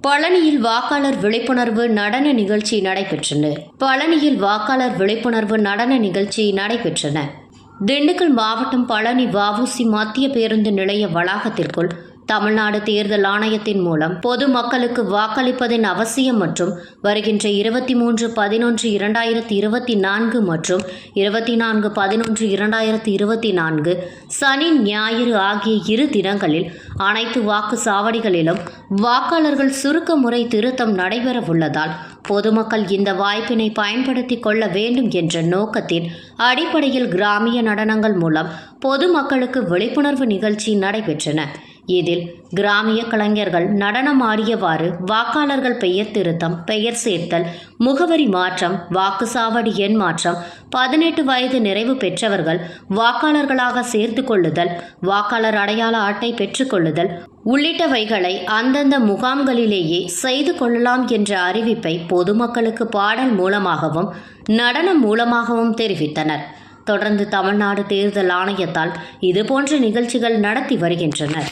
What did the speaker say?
பழனியில் வாக்காளர் விழிப்புணர்வு நடன நிகழ்ச்சி நடைபெற்றன பழனியில் வாக்காளர் விழிப்புணர்வு நடன நிகழ்ச்சி நடைபெற்றன. திண்டுக்கல் மாவட்டம் பழனி வஉசி மத்திய பேருந்து நிலைய வளாகத்திற்குள் தமிழ்நாடு தேர்தல் ஆணையத்தின் மூலம் பொதுமக்களுக்கு வாக்களிப்பதின் அவசியம் மற்றும் வருகின்ற இருபத்தி மூன்று பதினொன்று இரண்டாயிரத்தி இருபத்தி நான்கு மற்றும் இருபத்தி நான்கு பதினொன்று இரண்டாயிரத்தி இருபத்தி நான்கு சனி ஞாயிறு ஆகிய இரு தினங்களில் அனைத்து வாக்கு சாவடிகளிலும் வாக்காளர்கள் சுருக்க முறை திருத்தம் நடைபெறவுள்ளதால் பொதுமக்கள் இந்த வாய்ப்பினை பயன்படுத்திக் கொள்ள வேண்டும் என்ற நோக்கத்தின் அடிப்படையில் கிராமிய நடனங்கள் மூலம் பொதுமக்களுக்கு விழிப்புணர்வு நிகழ்ச்சி நடைபெற்றன. இதில் கிராமிய கலைஞர்கள் நடனம் ஆடியவாறு வாக்காளர்கள் பெயர் திருத்தம் பெயர் சேர்த்தல் முகவரி மாற்றம் வாக்குச்சாவடி எண் மாற்றம் பதினெட்டு வயது நிறைவு பெற்றவர்கள் வாக்காளர்களாக சேர்த்து கொள்ளுதல் வாக்காளர் அடையாள அட்டை பெற்றுக்கொள்ளுதல் உள்ளிட்டவைகளை அந்தந்த முகாம்களிலேயே செய்து கொள்ளலாம் என்ற அறிவிப்பை பொதுமக்களுக்கு பாடல் மூலமாகவும் நடனம் மூலமாகவும் தெரிவித்தனர். தொடர்ந்து தமிழ்நாடு தேர்தல் ஆணையத்தால் இதுபோன்ற நிகழ்ச்சிகள் நடத்தி வருகின்றனர்.